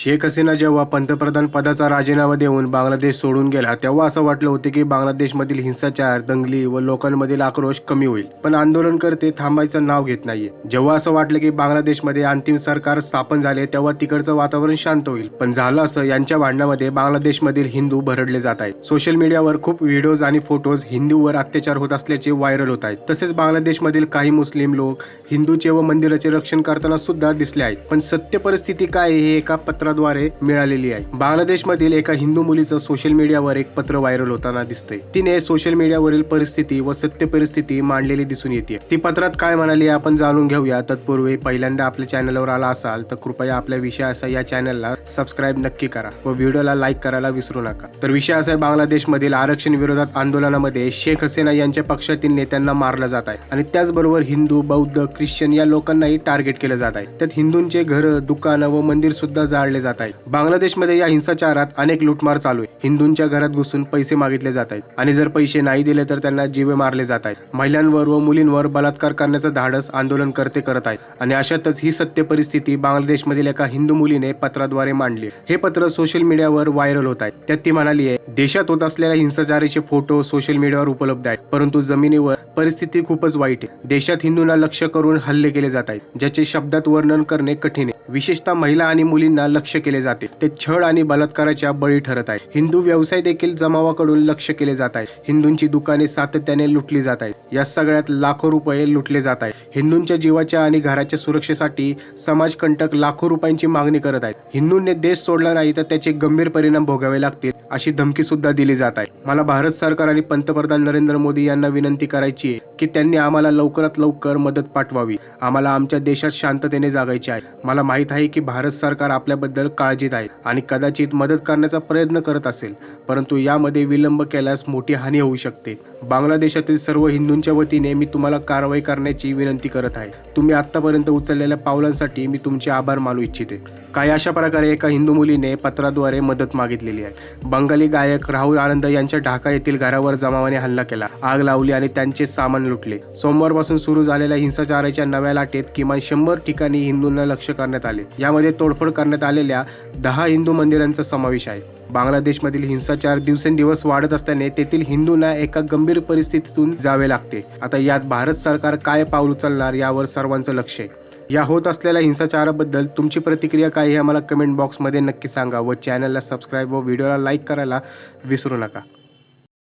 शेख हसीना जेव्हा पंतप्रधान पदाचा राजीनामा देऊन बांगलादेश सोडून गेला तेव्हा असं वाटलं होतं की बांगलादेशमधील हिंसाचार दंगली व लोकांमधील आक्रोश कमी होईल. पण आंदोलनकर्ते थांबायचं नाव घेत नाहीये. जेव्हा असं वाटलं की बांगलादेशमध्ये अंतिम सरकार स्थापन झाले तेव्हा तिकडचं वातावरण शांत होईल. पण झालं असं यांच्या भांडणामध्ये बांगलादेशमधील हिंदू भरडले जात आहेत. सोशल मीडियावर खूप व्हिडिओज आणि फोटोज हिंदूवर अत्याचार होत असल्याचे व्हायरल होत आहेत. तसेच बांगलादेशमधील काही मुस्लिम लोक हिंदूचे व मंदिराचे रक्षण करताना सुद्धा दिसले आहेत. पण सत्य परिस्थिती काय हे एका पत्राद्वारे मिळालेली आहे. बांगलादेशमधील एका हिंदू मुलीचं सोशल मीडियावर एक पत्र व्हायरल होताना दिसतंय. तिने सोशल मीडियावरील परिस्थिती व सत्य परिस्थिती मांडलेली दिसून येते. ती पत्रात काय म्हणाली आपण जाणून घेऊया. तत्पूर्वी पहिल्यांदा आपल्या चॅनलवर आला असाल तर कृपया आपल्या विषय असा या चॅनलला सबस्क्राईब नक्की करा व व्हिडिओला लाईक करायला विसरू नका. तर विषय असा आहे बांगलादेशमधील आरक्षण विरोधात आंदोलनामध्ये शेख हसीना यांच्या पक्षातील नेत्यांना मारलं जात आहे. आणि त्याचबरोबर हिंदू बौद्ध ख्रिश्चन या लोकांनाही टार्गेट केलं जात आहे. त्यात हिंदूंचे घर दुकानं व मंदिर सुद्धा जाळले जात आहेत. बांगलादेशमध्ये या हिंसाचारात अनेक लुटमार चालू आहे हिंदूंच्या घरात घुसून पैसे मागितले जात आहेत. आणि जर पैसे नाही दिले तर त्यांना जीवे मारले जात आहेत. महिलांवर व मुलींवर बलात्कार करण्याचं धाडस आंदोलन करते करत आहेत. आणि अशातच ही सत्य परिस्थिती बांगलादेशमधील एका हिंदू मुलीने पत्राद्वारे मांडली हे पत्र सोशल मीडियावर व्हायरल होत आहे त्यात ती म्हणाली आहे देशात होत असलेल्या हिंसाचाराचे फोटो सोशल मीडियावर उपलब्ध आहेत. परंतु जमिनीवर परिस्थिती खूपच वाईट आहे. देशात हिंदूंना लक्ष करून हल्ले केले जात आहेत ज्याचे शब्दात वर्णन करणे कठीण आहे. विशेषतः महिला आणि मुलींना लक्ष केले जाते. ते छळ आणि बलात्काराच्या बळी ठरत आहे. हिंदू व्यवसाय देखील जमावाकडून लक्ष केले जात आहे. हिंदूंची दुकाने सातत्याने लुटली जात आहेत. या सगळ्यात लाखो रुपये लुटले जात आहेत. हिंदूंच्या जीवाच्या आणि घराच्या सुरक्षेसाठी समाजकंटक लाखो रुपयांची मागणी करत आहेत. हिंदूंनी देश सोडला नाही तर त्याचे गंभीर परिणाम भोगावे लागतील अशी धमकी सुद्धा दिली जात आहे. मला भारत सरकार आणि पंतप्रधान नरेंद्र मोदी यांना विनंती करायची आहे की त्यांनी आम्हाला लवकरात लवकर मदत पाठवावी. आम्हाला आमच्या देशात शांततेने जागायचे आहे. मला माहिती आहे की भारत सरकार आपल्याबद्दल काळजीत आहे आणि कदाचित मदत करण्याचा प्रयत्न करत असेल परंतु यामध्ये विलंब केल्यास मोठी हानी होऊ शकते. बांगलादेशातील सर्व हिंदूंच्या वतीने मी तुम्हाला कारवाई करण्याची विनंती करत आहे. तुम्ही आतापर्यंत उचललेल्या पावलांसाठी मी तुमचे आभार मानू इच्छिते. काही अशा प्रकारे एका हिंदू मुलीने पत्राद्वारे मदत मागितलेली आहे. बंगाली गायक राहुल आनंद यांच्या ढाका येथील घरावर जमावाने हल्ला केला. आग लावली आणि त्यांचे सामान लुटले. सोमवारपासून सुरू झालेल्या हिंसाचाराच्या नव्या लाटेत किमान शंभर ठिकाणी हिंदूंना लक्ष करण्यात आले. यामध्ये तोडफोड करण्यात आलेल्या दहा हिंदू मंदिरांचा समावेश आहे. बांगलादेशमधील हिंसाचार दिवसेंदिवस वाढत असल्याने तेथील हिंदूंना एका गंभीर परिस्थितीतून जावे लागते. आता यात भारत सरकार काय पाऊल उचलणार यावर सर्वांचं लक्ष आहे. या होत असलेल्या हिंसाचाराबद्दल तुमची प्रतिक्रिया काय हे आम्हाला कमेंट बॉक्समध्ये नक्की सांगा व चॅनलला सबस्क्राईब व व्हिडिओला लाईक करायला विसरू नका.